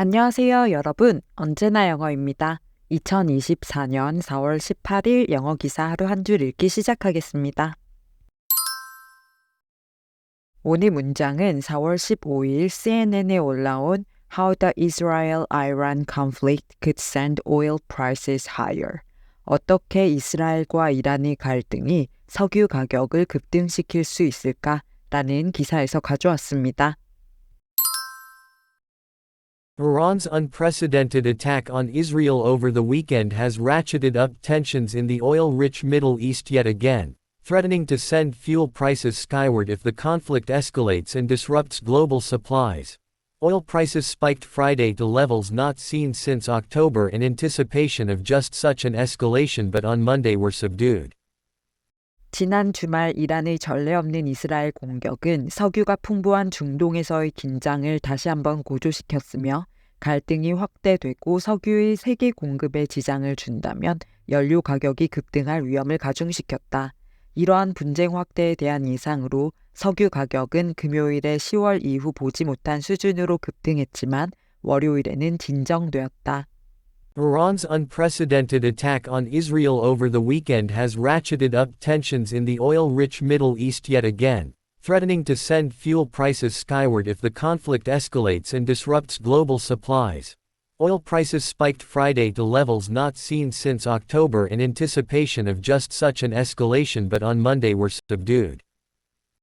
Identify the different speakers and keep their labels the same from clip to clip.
Speaker 1: 안녕하세요, 여러분. 언제나 영어입니다. 2024년 4월 18일 영어 기사 하루 한 줄 읽기 시작하겠습니다. 오늘 문장은 4월 15일 CNN에 올라온 How the Israel-Iran conflict could send oil prices higher. 어떻게 이스라엘과 이란의 갈등이 석유 가격을 급등시킬 수 있을까? 라는 기사에서 가져왔습니다.
Speaker 2: Iran's unprecedented attack on Israel over the weekend has ratcheted up tensions in the oil rich Middle East yet again, threatening to send fuel prices skyward if the conflict escalates and disrupts global supplies. Oil prices spiked Friday to levels not seen since October in anticipation of just such an escalation, but on Monday were subdued.
Speaker 1: 지난 주말 이란의 전례 없는 이스라엘 공격은 석유가 풍부한 중동에서의 긴장을 다시 한번 고조시켰으며 갈등이 확대되고 석유의 세계 공급에 지장을 준다면 연료 가격이 급등할 위험을 가중시켰다. 이러한 분쟁 확대에 대한 예상으로 석유 가격은 금요일에 10월 이후 보지 못한 수준으로 급등했지만 월요일에는 진정되었다.
Speaker 2: Iran's unprecedented attack on Israel over the weekend has ratcheted up tensions in the oil rich Middle East yet again, threatening to send fuel prices skyward if the conflict escalates and disrupts global supplies. Oil prices spiked Friday to levels not seen since October in anticipation of just such an escalation, but on Monday were subdued.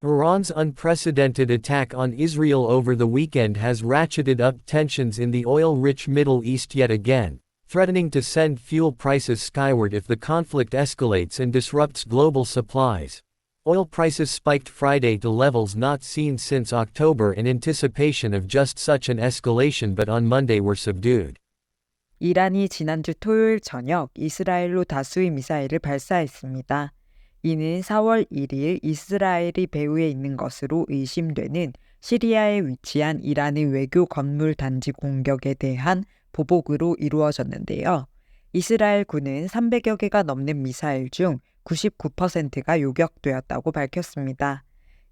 Speaker 2: Iran's unprecedented attack on Israel over the weekend has ratcheted up tensions in the oil rich Middle East yet again, threatening to send fuel prices skyward if the conflict escalates and disrupts global supplies. Oil prices spiked Friday to levels not seen since October in anticipation of just such an escalation, but on Monday were subdued.
Speaker 1: 이란이 지난주 토요일 저녁 이스라엘로 다수의 미사일을 발사했습니다. 이는 4월 1일 이스라엘이 배후에 있는 것으로 의심되는 시리아에 위치한 이란의 외교 건물 단지 공격에 대한 보복으로 이루어졌는데요. 이스라엘 군은 300여 개가 넘는 미사일 중 99%가 요격되었다고 밝혔습니다.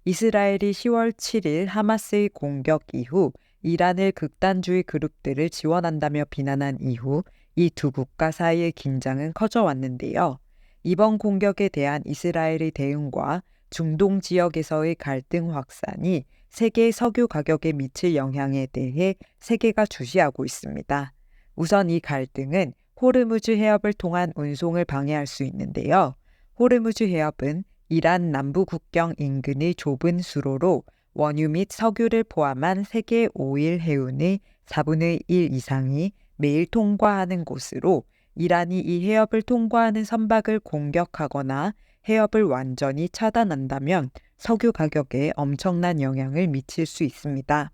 Speaker 1: 이스라엘이 10월 7일 하마스의 공격 이후 이란을 극단주의 그룹들을 지원한다며 비난한 이후 이 두 국가 사이의 긴장은 커져왔는데요. 이번 공격에 대한 이스라엘의 대응과 중동 지역에서의 갈등 확산이 세계 석유 가격에 미칠 영향에 대해 세계가 주시하고 있습니다. 우선 이 갈등은 호르무즈 해협을 통한 운송을 방해할 수 있는데요. 호르무즈 해협은 이란 남부 국경 인근의 좁은 수로로 원유 및 석유를 포함한 세계 5일 해운의 4분의 1 이상이 매일 통과하는 곳으로 이란이 이 해협을 통과하는 선박을 공격하거나 해협을 완전히 차단한다면 석유 가격에 엄청난 영향을 미칠 수 있습니다.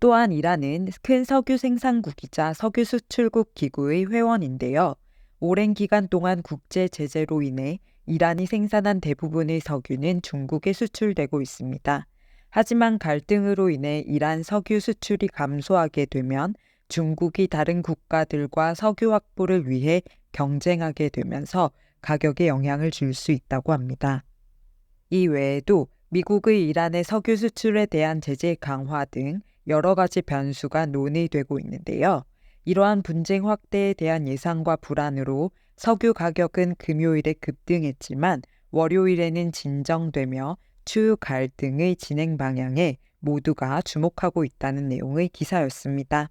Speaker 1: 또한 이란은 큰 석유 생산국이자 석유 수출국 기구의 회원인데요. 오랜 기간 동안 국제 제재로 인해 이란이 생산한 대부분의 석유는 중국에 수출되고 있습니다. 하지만 갈등으로 인해 이란 석유 수출이 감소하게 되면 중국이 다른 국가들과 석유 확보를 위해 경쟁하게 되면서 가격에 영향을 줄 수 있다고 합니다. 이 외에도 미국의 이란의 석유 수출에 대한 제재 강화 등 여러 가지 변수가 논의되고 있는데요. 이러한 분쟁 확대에 대한 예상과 불안으로 석유 가격은 금요일에 급등했지만 월요일에는 진정되며 추후 갈등의 진행 방향에 모두가 주목하고 있다는 내용의 기사였습니다.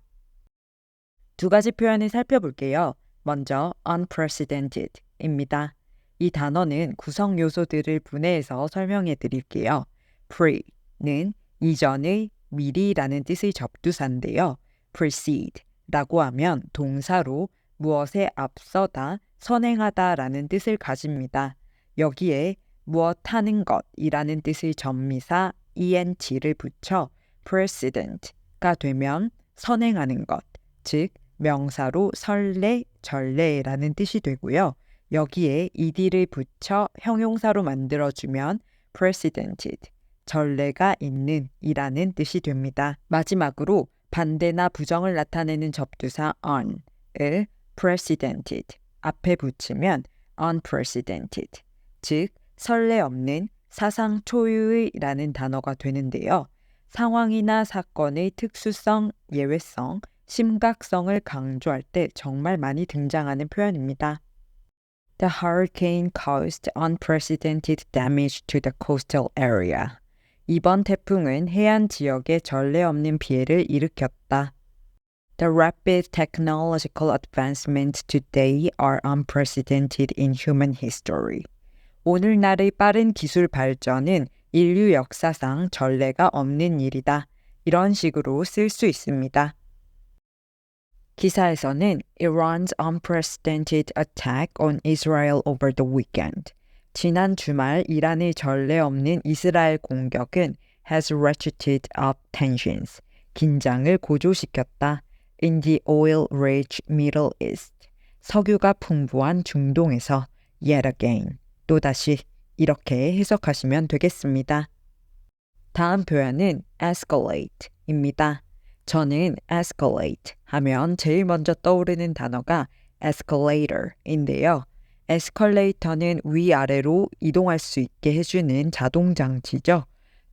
Speaker 1: 두 가지 표현을 살펴볼게요. 먼저 unprecedented입니다. 이 단어는 구성 요소들을 분해해서 설명해 드릴게요. pre는 이전의 미리라는 뜻의 접두사인데요. precede라고 하면 동사로 무엇에 앞서다, 선행하다라는 뜻을 가집니다. 여기에 무엇 하는 것이라는 뜻의 전미사 eng를 붙여 precedent가 되면 선행하는 것, 즉 명사로 설레, 전례라는 뜻이 되고요. 여기에 ed를 붙여 형용사로 만들어주면 precedented, 전례가 있는 이라는 뜻이 됩니다. 마지막으로 반대나 부정을 나타내는 접두사 on을 precedented 앞에 붙이면 unprecedented, 즉 설레 없는 사상 초유의라는 단어가 되는데요. 상황이나 사건의 특수성, 예외성, 심각성을 강조할 때 정말 많이 등장하는 표현입니다. The hurricane caused unprecedented damage to the coastal area. 이번 태풍은 해안 지역에 전례 없는 피해를 일으켰다. The rapid technological advancements today are unprecedented in human history. 오늘날의 빠른 기술 발전은 인류 역사상 전례가 없는 일이다. 이런 식으로 쓸 수 있습니다. 기사에서는 Iran's unprecedented attack on Israel over the weekend. 지난 주말 이란의 전례 없는 이스라엘 공격은 has ratcheted up tensions. 긴장을 고조시켰다. In the oil-rich Middle East. 석유가 풍부한 중동에서 yet again. 또다시 이렇게 해석하시면 되겠습니다. 다음 표현은 escalate입니다. 저는 escalate 하면 제일 먼저 떠오르는 단어가 escalator인데요. 에스컬레이터는 위아래로 이동할 수 있게 해주는 자동 장치죠.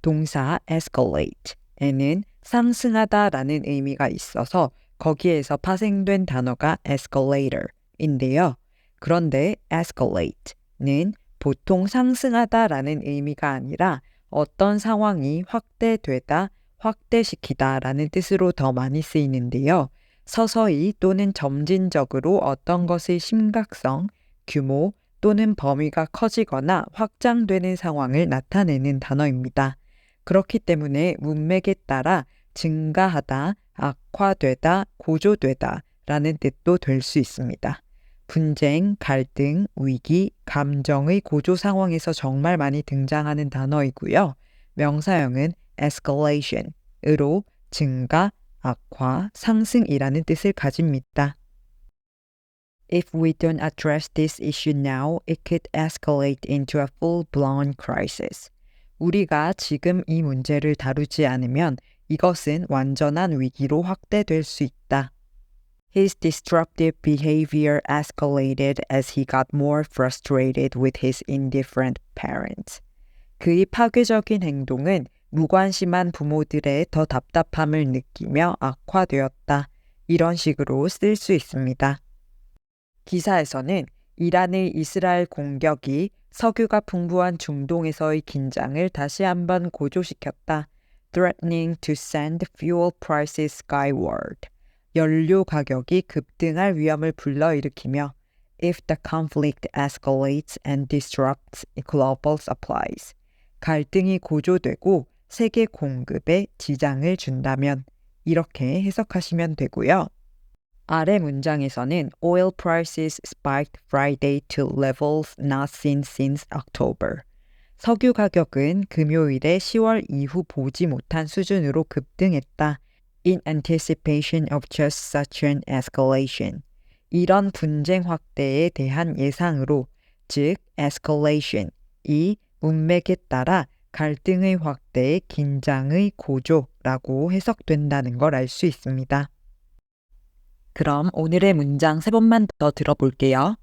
Speaker 1: 동사 escalate에는 상승하다라는 의미가 있어서 거기에서 파생된 단어가 escalator인데요. 그런데 escalate는 보통 상승하다라는 의미가 아니라 어떤 상황이 확대되다, 확대시키다 라는 뜻으로 더 많이 쓰이는데요. 서서히 또는 점진적으로 어떤 것의 심각성, 규모 또는 범위가 커지거나 확장되는 상황을 나타내는 단어입니다. 그렇기 때문에 문맥에 따라 증가하다, 악화되다, 고조되다 라는 뜻도 될 수 있습니다. 분쟁, 갈등, 위기, 감정의 고조 상황에서 정말 많이 등장하는 단어이고요. 명사형은 escalation으로 증가, 악화, 상승이라는 뜻을 가집니다. If we don't address this issue now, it could escalate into a full-blown crisis. 우리가 지금 이 문제를 다루지 않으면 이것은 완전한 위기로 확대될 수 있다. His disruptive behavior escalated as he got more frustrated with his indifferent parents. 그의 파괴적인 행동은 무관심한 부모들의 더 답답함을 느끼며 악화되었다. 이런 식으로 쓸 수 있습니다. 기사에서는 이란의 이스라엘 공격이 석유가 풍부한 중동에서의 긴장을 다시 한번 고조시켰다. threatening to send fuel prices skyward. 연료 가격이 급등할 위험을 불러일으키며 if the conflict escalates and disrupts global supplies. 갈등이 고조되고 세계 공급에 지장을 준다면 이렇게 해석하시면 되고요. 아래 문장에서는 oil prices spiked Friday to levels not seen since October. 석유 가격은 금요일에 10월 이후 보지 못한 수준으로 급등했다. In anticipation of just such an escalation. 이런 분쟁 확대에 대한 예상으로, 즉 escalation, 이 문맥에 따라 갈등의 확대에 긴장의 고조라고 해석된다는 걸 알 수 있습니다. 그럼 오늘의 문장 세 번만 더 들어볼게요.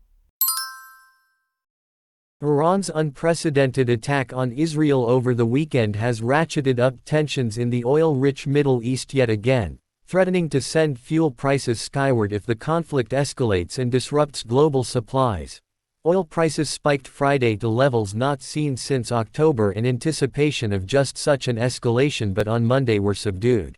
Speaker 2: Iran's unprecedented attack on Israel over the weekend has ratcheted up tensions in the oil rich Middle East yet again, threatening to send fuel prices skyward if the conflict escalates and disrupts global supplies. Oil prices spiked Friday to levels not seen since October in anticipation of just such an escalation, but on Monday were subdued.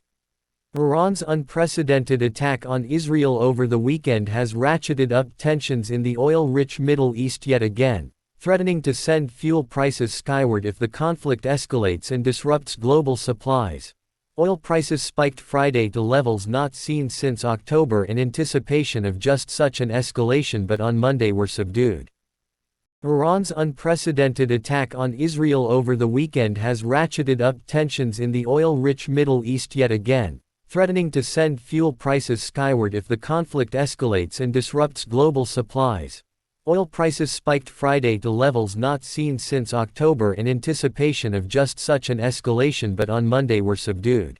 Speaker 2: Iran's unprecedented attack on Israel over the weekend has ratcheted up tensions in the oil rich Middle East yet again, threatening to send fuel prices skyward if the conflict escalates and disrupts global supplies. Oil prices spiked Friday to levels not seen since October in anticipation of just such an escalation, but on Monday were subdued. Iran's unprecedented attack on Israel over the weekend has ratcheted up tensions in the oil rich Middle East yet again, threatening to send fuel prices skyward if the conflict escalates and disrupts global supplies. Oil prices spiked Friday to levels not seen since October in anticipation of just such an escalation, but on Monday were subdued.